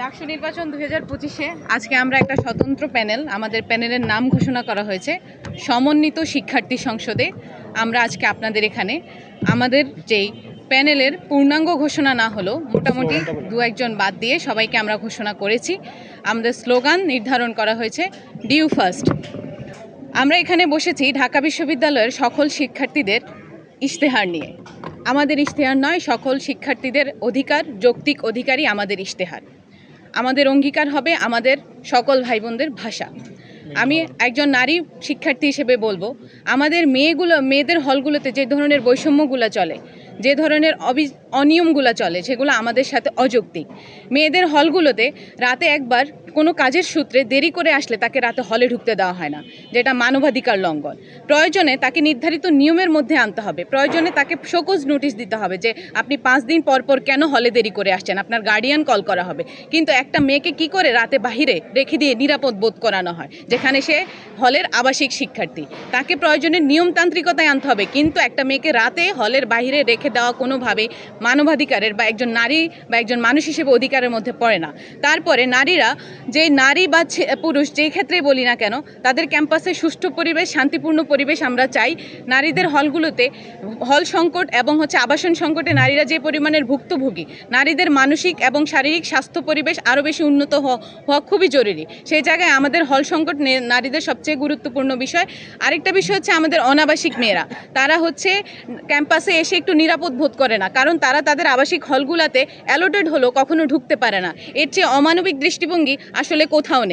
ডাকসু নির্বাচন দু হাজার পঁচিশে আজকে আমরা একটা স্বতন্ত্র প্যানেল, আমাদের প্যানেলের নাম ঘোষণা করা হয়েছে, সমন্বিত শিক্ষার্থী সংসদে। আমরা আজকে আপনাদের এখানে আমাদের যেই প্যানেলের পূর্ণাঙ্গ ঘোষণা না হলেও মোটামুটি দু একজন বাদ দিয়ে সবাইকে আমরা ঘোষণা করেছি। আমাদের স্লোগান নির্ধারণ করা হয়েছে ডিউ ফার্স্ট আমরা এখানে বসেছি ঢাকা বিশ্ববিদ্যালয়ের সকল শিক্ষার্থীদের ইশতেহার নিয়ে। আমাদের ইশতেহার নয়, সকল শিক্ষার্থীদের অধিকার, যৌক্তিক অধিকারই আমাদের ইশতেহার। আমাদের অঙ্গীকার হবে আমাদের সকল ভাই বোনদের ভাষা। আমি একজন নারী শিক্ষার্থী হিসেবে বলব, আমাদের মেয়েগুলো, মেয়েদের হলগুলোতে যে ধরনের বৈষম্যগুলো চলে যে ধরনের অবি, অনিয়মগুলো চলে, সেগুলো আমাদের সাথে অযৌক্তিক। মেয়েদের হলগুলোতে রাতে একবার কোনো কাজের সূত্রে দেরি করে আসলে তাকে রাতে হলে ঢুকতে দেওয়া হয় না, যেটা মানবাধিকার লঙ্ঘন। প্রয়োজনে তাকে নির্ধারিত নিয়মের মধ্যে আনতে হবে। প্রয়োজনে তাকে শোকজ নোটিশ দিতে হবে যে, আপনি পাঁচ দিন পর পর কেন হলে দেরি করে আসছেন? আপনার গার্ডিয়ান কল করা হবে। কিন্তু একটা মেয়েকে কি করে রাতে বাহিরে রেখে দিয়ে নিরাপদ বোধ করানো হয়? যেখানে সে হলের আবাসিক শিক্ষার্থী। তাকে প্রয়োজনে নিয়মতান্ত্রিকতায় আনতে হবে, কিন্তু একটা মেয়েকে রাতে হলের বাইরে রেখে দেওয়া কোনোভাবে মানবাধিকারের বা একজন নারী বা একজন মানুষ হিসেবে অধিকারের মধ্যে পড়ে না। তারপরে নারীরা যে নারী বা পুরুষ যেই ক্ষেত্রেই বলি না কেন, তাদের ক্যাম্পাসে সুষ্ঠু পরিবেশ, শান্তিপূর্ণ পরিবেশ আমরা চাই। নারীদের হলগুলোতে হল সংকট এবং হচ্ছে আবাসন সংকটে নারীরা যে পরিমাণের ভুক্তভোগী, নারীদের মানসিক এবং শারীরিক স্বাস্থ্য পরিবেশ আরও বেশি উন্নত হওয়া খুবই জরুরি। সেই জায়গায় আমাদের হল সংকট নারীদের সবচেয়ে গুরুত্বপূর্ণ বিষয়। আরেকটা বিষয় হচ্ছে আমাদের অনাবাসিক মেয়েরা। তারা হচ্ছে ক্যাম্পাসে এসে একটু নিরাপদ বোধ করে না। কারণ তারা তাদের আবাসিক হলগুলাতে অ্যালোটেড হলো, কখনো ঢুকতে পারে না। এর চেয়ে অমানবিক দৃষ্টিভঙ্গি আসলে কোথাও নেই।